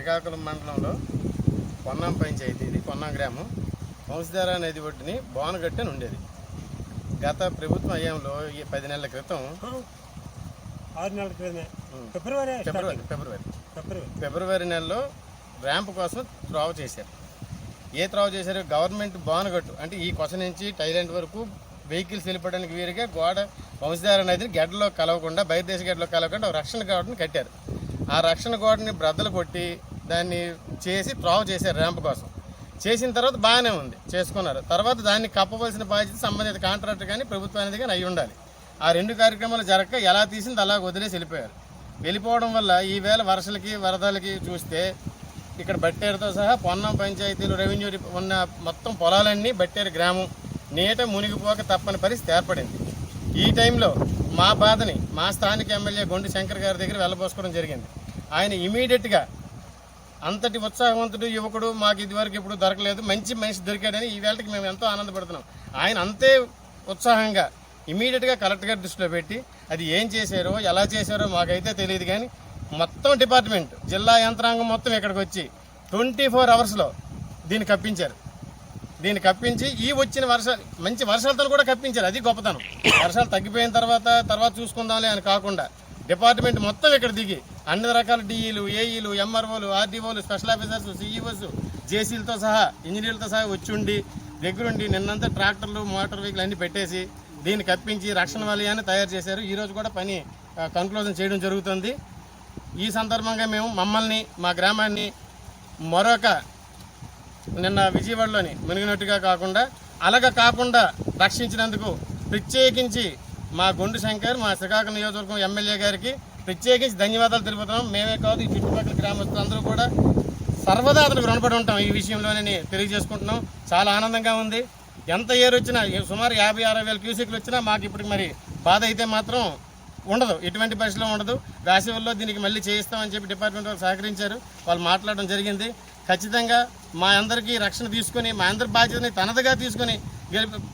శ్రీకాకుళం మండలంలో పొన్నం పంచాయతీ ఇది పొన్నం గ్రామం. వంశధార నది ఒడ్డుని బోనగట్టు అని ఉండేది. గత ప్రభుత్వం అయ్యంలో ఈ పది నెలల క్రితం ఆరు నెలల క్రితమే. ఉం. ఫిబ్రవరి ఫిబ్రవరి ఫిబ్రవరి. ఫిబ్రవరి. ఫిబ్రవరి నెలలో ర్యాంప్ కోసం త్రోవ చేశారు. ఏ త్రోవ చేశారు? గవర్నమెంట్ బానగట్టు. అంటే ఈ కొస నుంచి టైలాండ్ వరకు వెహికల్స్ వెళ్ళిపోవడానికి వీరుగా గోడ వంశధార నదిని గడ్డలో కలవకుండా బయటదేశ గడ్డలో కలవకుండా రక్షణ గోడని కట్టారు. ఆ రక్షణ గోడని బ్రద్దలు కొట్టి దాన్ని చేసి త్రోవ చేశారు ర్యాంప్ కోసం. చేసిన తర్వాత బాగానే ఉంది చేసుకున్నారు. తర్వాత దాన్ని కప్పవలసిన బాధ్యత సంబంధిత కాంట్రాక్టర్ కానీ ప్రభుత్వానికి కానీ అయి ఉండాలి. ఆ రెండు కార్యక్రమాలు జరగక ఎలా తీసింది అలా వదిలేసి వెళ్ళిపోయారు. వెళ్ళిపోవడం వల్ల ఈవేళ వర్షలకి వరదలకి చూస్తే ఇక్కడ బట్టేరుతో సహా పొన్నం పంచాయతీలు రెవెన్యూ ఉన్న మొత్తం పొలాలన్నీ బట్టేరు గ్రామం. నీట మునిగిపోక తప్పని పరిస్థితి ఏర్పడింది. ఈ టైంలో మా బాధని మా స్థానిక ఎమ్మెల్యే గొండు శంకర్ గారి దగ్గర వెళ్ళబోసుకోవడం జరిగింది. ఆయన ఇమీడియట్గా అంతటి ఉత్సాహవంతుడు యువకుడు మాకు ఇదివరకు ఇప్పుడు దొరకలేదు. మంచి మనిషి దొరికాడని ఈ వేళకి మేము ఎంతో ఆనందపడుతున్నాం. ఆయన అంతే ఉత్సాహంగా ఇమీడియట్గా కలెక్టర్ గారి దృష్టిలో పెట్టి అది ఏం చేశారో ఎలా చేశారో మాకైతే తెలియదు కానీ మొత్తం డిపార్ట్మెంట్ జిల్లా యంత్రాంగం మొత్తం ఇక్కడికి వచ్చి ట్వంటీ ఫోర్ అవర్స్లో దీన్ని కప్పించారు. దీన్ని కప్పించి ఈ వచ్చిన వర్షాలు మంచి వర్షాలతో కూడా కప్పించారు. అది గొప్పతనం. వర్షాలు తగ్గిపోయిన తర్వాత తర్వాత చూసుకుందాంలే అని కాకుండా డిపార్ట్మెంట్ మొత్తం ఇక్కడ దిగి అన్ని రకాల డిఈలు ఏఈలు ఎంఆర్ఓలు ఆర్డీఓలు స్పెషల్ ఆఫీసర్స్ సిఈఓస్ జేసీలతో సహా ఇంజనీర్లతో సహా వచ్చి ఉండి దగ్గరుండి నిన్నంతా ట్రాక్టర్లు మోటార్ వెహికల్ అన్ని పెట్టేసి దీన్ని కప్పించి రక్షణ వలయాన్ని తయారు చేశారు. ఈరోజు కూడా పని కన్క్లూజన్ చేయడం జరుగుతుంది. ఈ సందర్భంగా మేము మమ్మల్ని మా గ్రామాన్ని మరొక నిన్న విజయవాడలోని మునిగినట్టుగా కాకుండా అలాగ కాకుండా రక్షించినందుకు ప్రత్యేకించి మా గుండు శంకర్ మా శ్రీకాకుళం నియోజకవర్గం ఎమ్మెల్యే గారికి ప్రత్యేకించి ధన్యవాదాలు తెలుపుతున్నాం. మేమే కాదు ఈ చుట్టుపక్కల గ్రామస్తులందరూ కూడా సర్వదా అతనికి రుణపడి ఉంటాం ఈ విషయంలోనే తెలియజేసుకుంటున్నాం. చాలా ఆనందంగా ఉంది. ఎంత ఏరు వచ్చినా సుమారు యాభై అరవై వేల క్యూసెక్లు వచ్చినా మాకు ఇప్పటికి మరి బాధ అయితే మాత్రం ఉండదు. ఎటువంటి పరిస్థితిలో ఉండదు. వేసవిలో దీనికి మళ్ళీ చేయిస్తామని చెప్పి డిపార్ట్మెంట్ వాళ్ళు సహకరించారు. వాళ్ళు మాట్లాడడం జరిగింది. ఖచ్చితంగా మా అందరికీ రక్షణ తీసుకొని మా అందరి బాధ్యతని తనదిగా తీసుకొని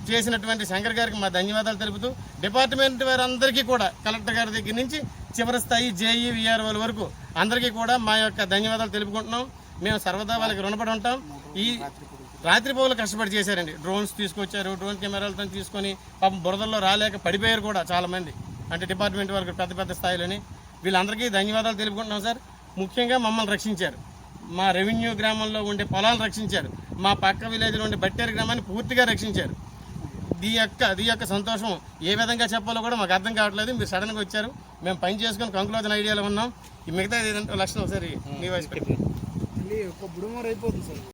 చేసినటువంటి శంకర్ గారికి మా ధన్యవాదాలు తెలుపుతూ డిపార్ట్మెంట్ వారందరికీ కూడా కలెక్టర్ గారి దగ్గర నుంచి చివరి స్థాయి జేఈ విఆర్ఓల వరకు అందరికీ కూడా మా యొక్క ధన్యవాదాలు తెలుపుకుంటున్నాం. మేము సర్వదా వాళ్ళకి రుణపడి ఉంటాం. ఈ రాత్రిపూలు కష్టపడి చేశారండి. డ్రోన్స్ తీసుకొచ్చారు డ్రోన్ కెమెరాలతో తీసుకొని పాపం బురదల్లో రాలేక పడిపోయారు కూడా చాలామంది. అంటే డిపార్ట్మెంట్ వరకు పెద్ద పెద్ద స్థాయిలోని వీళ్ళందరికీ ధన్యవాదాలు తెలుపుకుంటున్నాం సార్. ముఖ్యంగా మమ్మల్ని రక్షించారు. మా రెవెన్యూ గ్రామంలో ఉండే పొలాలను రక్షించారు. మా పక్క విలేజ్లో ఉండే బట్టేరు గ్రామాన్ని పూర్తిగా రక్షించారు. దీ యొక్క దీ యొక్క సంతోషం ఏ విధంగా చెప్పాలో కూడా మాకు అర్థం కావట్లేదు. మీరు సడన్గా వచ్చారు. మేము పని చేసుకొని కంక్లూజన్ ఐడియాలో ఉన్నాం. ఈ మిగతా ఏదంటే లక్షణం ఒకసారి మీ వాయిస్ అయిపోతుంది సార్.